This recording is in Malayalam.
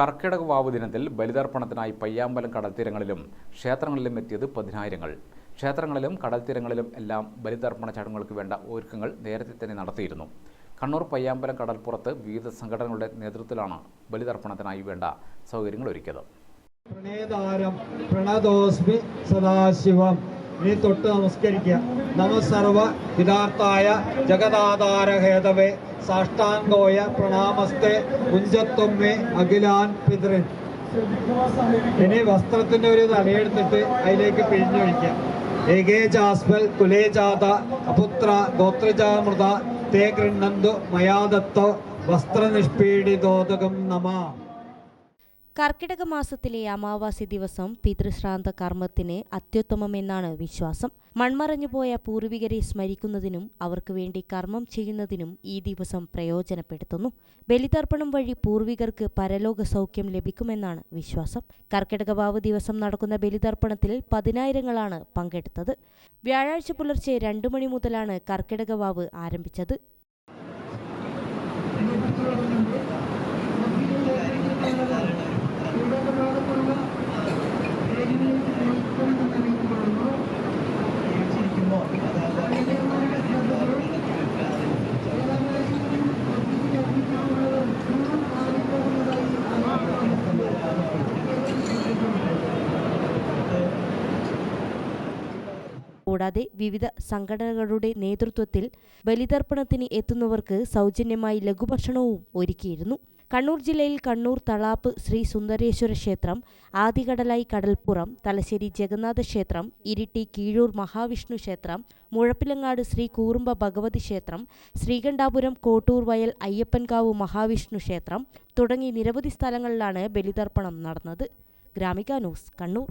കർക്കിടക വാവ് ദിനത്തിൽ ബലിതർപ്പണത്തിനായി പയ്യാമ്പലം കടൽത്തീരങ്ങളിലും ക്ഷേത്രങ്ങളിലും എത്തിയത് പതിനായിരങ്ങൾ. ക്ഷേത്രങ്ങളിലും കടൽത്തീരങ്ങളിലും എല്ലാം ബലിതർപ്പണ ചടങ്ങുകൾക്ക് വേണ്ട ഒരുക്കങ്ങൾ നേരത്തെ തന്നെ നടത്തിയിരുന്നു. കണ്ണൂർ പയ്യാമ്പലം കടൽപ്പുറത്ത് വിവിധ സംഘടനകളുടെ നേതൃത്വത്തിലാണ് ബലിതർപ്പണത്തിനായി വേണ്ട സൗകര്യങ്ങൾ ഒരുക്കിയത്. പ്രണേതാരം പ്രണതോസ്മി സദാശിവം. ഇനി തൊട്ട് നമസ്കരിക്കുക. നമസർവ ഹിതാർത്ഥായ ജഗദാധാരഹേതവേ സാഷ്ടാംഗോയ പ്രണാമസ്തേ കുഞ്ചത്തൊമ്മേ അഖിലാൻ പിതൃൻ. ഇനി വസ്ത്രത്തിന്റെ ഒരു തലയെടുത്തിട്ട് അതിലേക്ക് പിഴിഞ്ഞൊഴിക്കാം ഏകേജാസ്മൽ കുലേജാത അപുത്ര ഗോത്രജാമൃത തേ ഗൃഹന്തു മയാദത്തോ വസ്ത്രനിഷ്പീഡിതോദകം നമ. കർക്കിടക മാസത്തിലെ അമാവാസി ദിവസം പിതൃശ്രാന്ത കർമ്മത്തിന് അത്യുത്തമമെന്നാണ് വിശ്വാസം. മൺമറഞ്ഞുപോയ പൂർവികരെ സ്മരിക്കുന്നതിനും അവർക്ക് വേണ്ടി കർമ്മം ചെയ്യുന്നതിനും ഈ ദിവസം പ്രയോജനപ്പെടുത്തുന്നു. ബലിതർപ്പണം വഴി പൂർവികർക്ക് പരലോക സൗഖ്യം ലഭിക്കുമെന്നാണ് വിശ്വാസം. കർക്കിടകവാവ് ദിവസം നടക്കുന്ന ബലിതർപ്പണത്തിൽ പതിനായിരങ്ങളാണ് പങ്കെടുത്തത്. വ്യാഴാഴ്ച പുലർച്ചെ രണ്ടു മണി മുതലാണ് കർക്കിടകവാവ് ആരംഭിച്ചത്. കൂടാതെ വിവിധ സംഘടനകളുടെ നേതൃത്വത്തിൽ ബലിതർപ്പണത്തിന് എത്തുന്നവർക്ക് സൗജന്യമായി ലഘുഭക്ഷണവും ഒരുക്കിയിരുന്നു. കണ്ണൂർ ജില്ലയിൽ കണ്ണൂർ തളാപ്പ് ശ്രീ സുന്ദരേശ്വര ക്ഷേത്രം ആദികടലായി കടൽപ്പുറം തലശ്ശേരി ജഗന്നാഥ ക്ഷേത്രം ഇരിട്ടി കീഴൂർ മഹാവിഷ്ണു ക്ഷേത്രം മുഴപ്പിലങ്ങാട് ശ്രീ കൂറുമ്പ ഭഗവതി ക്ഷേത്രം ശ്രീകണ്ഠാപുരം കോട്ടൂർ വയൽ അയ്യപ്പൻകാവ് മഹാവിഷ്ണു ക്ഷേത്രം തുടങ്ങി നിരവധി സ്ഥലങ്ങളിലാണ് ബലിതർപ്പണം നടന്നത്. Gramika news Kannur.